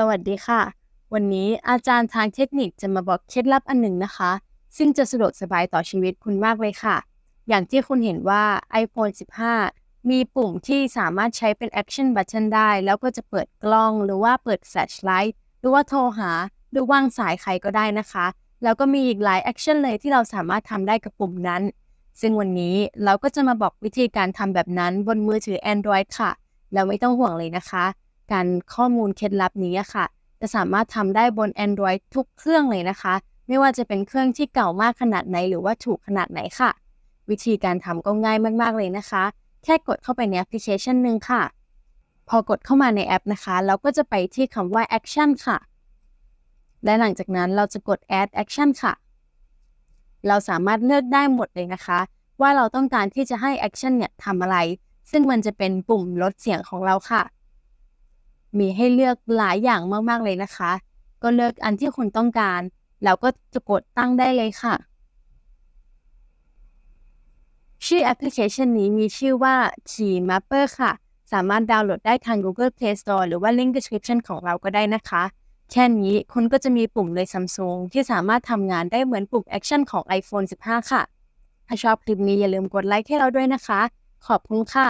สวัสดีค่ะ วันนี้อาจารย์ทางเทคนิคจะมาบอกเคล็ดลับอันหนึ่งนะคะ ซึ่งจะสะดวกสบายต่อชีวิตคุณมากเลยค่ะ อย่างที่คุณเห็นว่า iPhone 15 มีปุ่มที่สามารถใช้เป็น Action Button ได้ แล้วก็จะเปิดกล้องหรือว่าเปิด Flashlight หรือว่าโทรหา หรือวางสายใครก็ได้นะคะ แล้วก็มีอีกหลาย Action เลยที่เราสามารถทำได้กับปุ่มนั้น ซึ่งวันนี้เราก็จะมาบอกวิธีการทำแบบนั้นบนมือถือ Android ค่ะ แล้วไม่ต้องห่วงเลยนะคะ การข้อมูลเคล็ดลับนี้ค่ะ จะสามารถทำได้บน Android ทุกเครื่องเลยนะคะ ไม่ว่าจะเป็นเครื่องที่เก่ามากขนาดไหน หรือว่าถูกขนาดไหนค่ะ วิธีการทำก็ง่ายมาก ๆ เลยนะคะ แค่กดเข้าไปในแอปพลิเคชันหนึ่งค่ะ พอกดเข้ามาในแอปนะคะ เราก็จะไปที่คำว่า Action ค่ะ และหลังจากนั้นเราจะกด Add Action ค่ะ เราสามารถเลือกได้หมดเลยนะคะ ว่าเราต้องการที่จะให้ Action เนี่ยทำอะไร ซึ่งมันจะเป็นปุ่มลดเสียงของเราค่ะ มีให้เลือกหลายอย่างมากๆเลยนะคะ ก็เลือกอันที่คุณต้องการ แล้วก็จะกดตั้งได้เลยค่ะ ชื่อแอปพลิเคชันนี้มีชื่อว่า G Mapper ค่ะ สามารถดาวน์โหลดได้ทาง Google Play Store หรือว่า Link Description ของเราก็ได้นะคะ แค่นี้คุณก็จะมีปุ่มเลย Samsung ที่สามารถทำงานได้เหมือนปุ่ม Action ของ iPhone 15 ค่ะ ถ้าชอบคลิปนี้อย่าลืมกดไลค์ให้เราด้วยนะคะ ขอบคุณค่ะ